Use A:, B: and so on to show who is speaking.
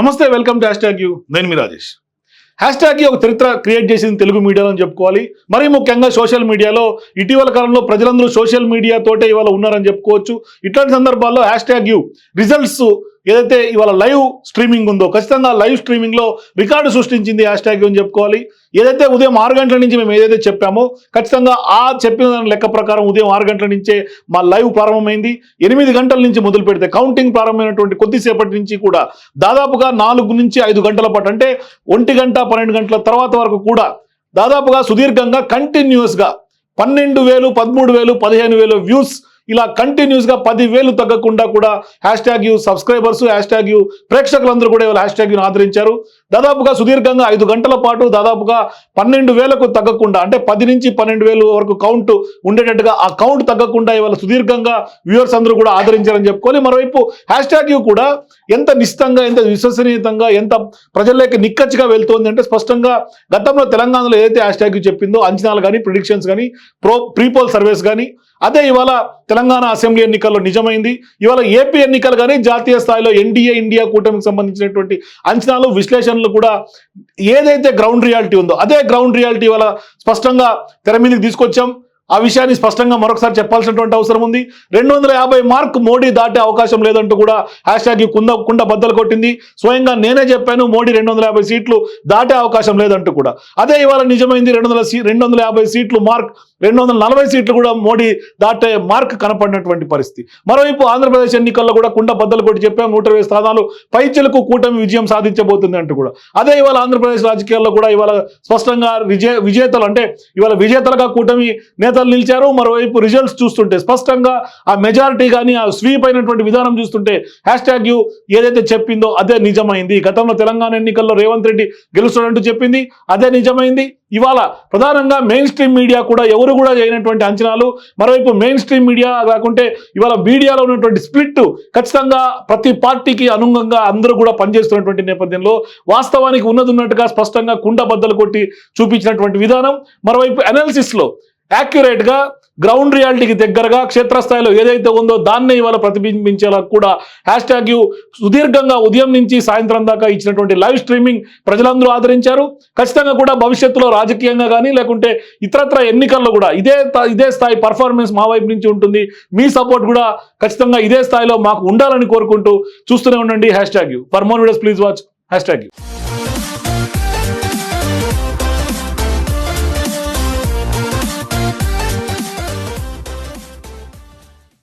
A: నమస్తే welcome to hashtag U. నేను మీ రాజేష్. హ్యాష్ ట్యాగ్ ఒక చరిత్ర క్రియేట్ చేసింది తెలుగు మీడియాలో అని చెప్పుకోవాలి. మరీ ముఖ్యంగా సోషల్ మీడియాలో ఇటీవల కాలంలో ప్రజలందరూ సోషల్ మీడియా తోటే ఇవాళ ఉన్నారని చెప్పుకోవచ్చు. ఇట్లాంటి సందర్భాల్లో హ్యాష్ ట్యాగ్ యూ రిజల్ట్స్ ఏదైతే ఇవాళ లైవ్ స్ట్రీమింగ్ ఉందో ఖచ్చితంగా లైవ్ స్ట్రీమింగ్లో రికార్డు సృష్టించింది హ్యాష్ ట్యాగ్ అని చెప్పుకోవాలి. ఏదైతే ఉదయం ఆరు గంటల నుంచి మేము ఏదైతే చెప్పామో ఖచ్చితంగా ఆ చెప్పిన దాని లెక్క ప్రకారం ఉదయం ఆరు గంటల నుంచే మా లైవ్ ప్రారంభమైంది. ఎనిమిది గంటల నుంచి మొదలు పెడితే కౌంటింగ్ ప్రారంభమైనటువంటి కొద్దిసేపటి నుంచి కూడా దాదాపుగా నాలుగు నుంచి ఐదు గంటల పాటు అంటే ఒంటి గంట పన్నెండు గంటల తర్వాత వరకు కూడా దాదాపుగా సుదీర్ఘంగా కంటిన్యూస్గా పన్నెండు వేలు పదమూడు వేలు పదిహేను వేలు వ్యూస్ ఇలా కంటిన్యూస్గా పదివేలు తగ్గకుండా కూడా hashtag U subscribers hashtag U ప్రేక్షకులందరూ కూడా ఇవాళ హ్యాష్ ట్యాగ్ ఆదరించారు. దాదాపుగా సుదీర్ఘంగా ఐదు గంటల పాటు దాదాపుగా పన్నెండు వేలకు తగ్గకుండా అంటే పది నుంచి పన్నెండు వేలు వరకు కౌంట్ ఉండేటట్టుగా ఆ కౌంట్ తగ్గకుండా ఇవాళ సుదీర్ఘంగా వ్యూవర్స్ అందరూ కూడా ఆదరించారని చెప్పుకోవాలి. మరోవైపు హ్యాష్ ట్యాగ్ కూడా ఎంత నిశ్చితంగా ఎంత విశ్వసనీయంగా ఎంత ప్రజల్లోకి నిక్కచ్చిగా వెళ్తోంది అంటే స్పష్టంగా గతంలో తెలంగాణలో ఏదైతే హ్యాష్ ట్యాగ్ చెప్పిందో అంచనాలు కానీ ప్రిడిక్షన్స్ కానీ ప్రో ప్రీపోల్ సర్వేస్ కానీ అదే ఇవాళ తెలంగాణ అసెంబ్లీ ఎన్నికల్లో నిజమైంది. ఇవాళ ఏపీ ఎన్నికలు కానీ జాతీయ స్థాయిలో ఎన్డీఏ ఇండియా కూటమికి సంబంధించినటువంటి అంచనాలు విశ్లేషణ ఎలక్షన్లు కూడా ఏదైతే గ్రౌండ్ రియాలిటీ ఉందో అదే గ్రౌండ్ రియాలిటీ వల్ల స్పష్టంగా తెర మీదకి తీసుకొచ్చాం. ఆ విషయాన్ని స్పష్టంగా మరొకసారి చెప్పాల్సినటువంటి అవసరం ఉంది. రెండు వందల యాభై మార్క్ మోడీ దాటే అవకాశం లేదంటూ కూడా హ్యాష్ ట్యాగ్ కుంద కుండ బద్దలు కొట్టింది. స్వయంగా నేనే చెప్పాను మోడీ రెండు వందల యాభై సీట్లు దాటే అవకాశం లేదంటూ కూడా. అదే ఇవాళ నిజమైంది రెండు వందల సీ రెండు వందల యాభై సీట్లు మార్క్ రెండు వందల నలభై సీట్లు కూడా మోడీ దాటే మార్క్ కనపడినటువంటి పరిస్థితి. మరోవైపు ఆంధ్రప్రదేశ్ ఎన్నికల్లో కూడా కుండ బద్దలు కొట్టి చెప్పాము నూట ఇరవై స్థానాలు పైచలకు కూటమి విజయం సాధించబోతుంది అంటూ కూడా. అదే ఇవాళ ఆంధ్రప్రదేశ్ రాజకీయాల్లో కూడా ఇవాళ స్పష్టంగా విజయ విజేతలు అంటే ఇవాళ విజేతలుగా కూటమి నేతలు నిలిచారు. మరోవైపు రిజల్ట్స్ చూస్తుంటే స్పష్టంగా ఆ మెజారిటీ కానీ ఆ స్వీప్ అయినటువంటి విధానం చూస్తుంటే హ్యాష్ ట్యాగ్ ఏదైతే చెప్పిందో అదే నిజమైంది. గతంలో తెలంగాణ ఎన్నికల్లో రేవంత్ రెడ్డి గెలుస్తాడంటూ చెప్పింది అదే నిజమైంది. ఇవాళ ప్రధానంగా మెయిన్ స్ట్రీమ్ మీడియా కూడా ఎవరు కూడా చేయనటువంటి అంచనాలు మరోవైపు మెయిన్ స్ట్రీమ్ మీడియా కాకుంటే ఇవాళ మీడియాలో ఉన్నటువంటి స్ప్లిట్ ఖచ్చితంగా ప్రతి పార్టీకి అనుగుణంగా అందరూ కూడా పనిచేస్తున్నటువంటి నేపథ్యంలో వాస్తవానికి ఉన్నది ఉన్నట్టుగా స్పష్టంగా కుండ బద్దలు కొట్టి చూపించినటువంటి విధానం మరోవైపు అనాలిసిస్లో యాక్యురేట్గా గ్రౌండ్ రియాలిటీకి దగ్గరగా క్షేత్రస్థాయిలో ఏదైతే ఉందో దాన్నే ఇవాళ ప్రతిబింబించేలా కూడా హ్యాష్ ట్యాగ్ సుదీర్ఘంగా ఉదయం నుంచి సాయంత్రం దాకా ఇచ్చినటువంటి లైవ్ స్ట్రీమింగ్ ప్రజలందరూ ఆదరించారు. ఖచ్చితంగా కూడా భవిష్యత్తులో రాజకీయంగా కానీ లేకుంటే ఇతరత్ర ఎన్నికల్లో కూడా ఇదే ఇదే స్థాయి పర్ఫార్మెన్స్ మా వైపు నుంచి ఉంటుంది. మీ సపోర్ట్ కూడా ఖచ్చితంగా ఇదే స్థాయిలో మాకు ఉండాలని కోరుకుంటూ చూస్తూనే ఉండండి. Hashtag U. For more videos please watch hashtag U.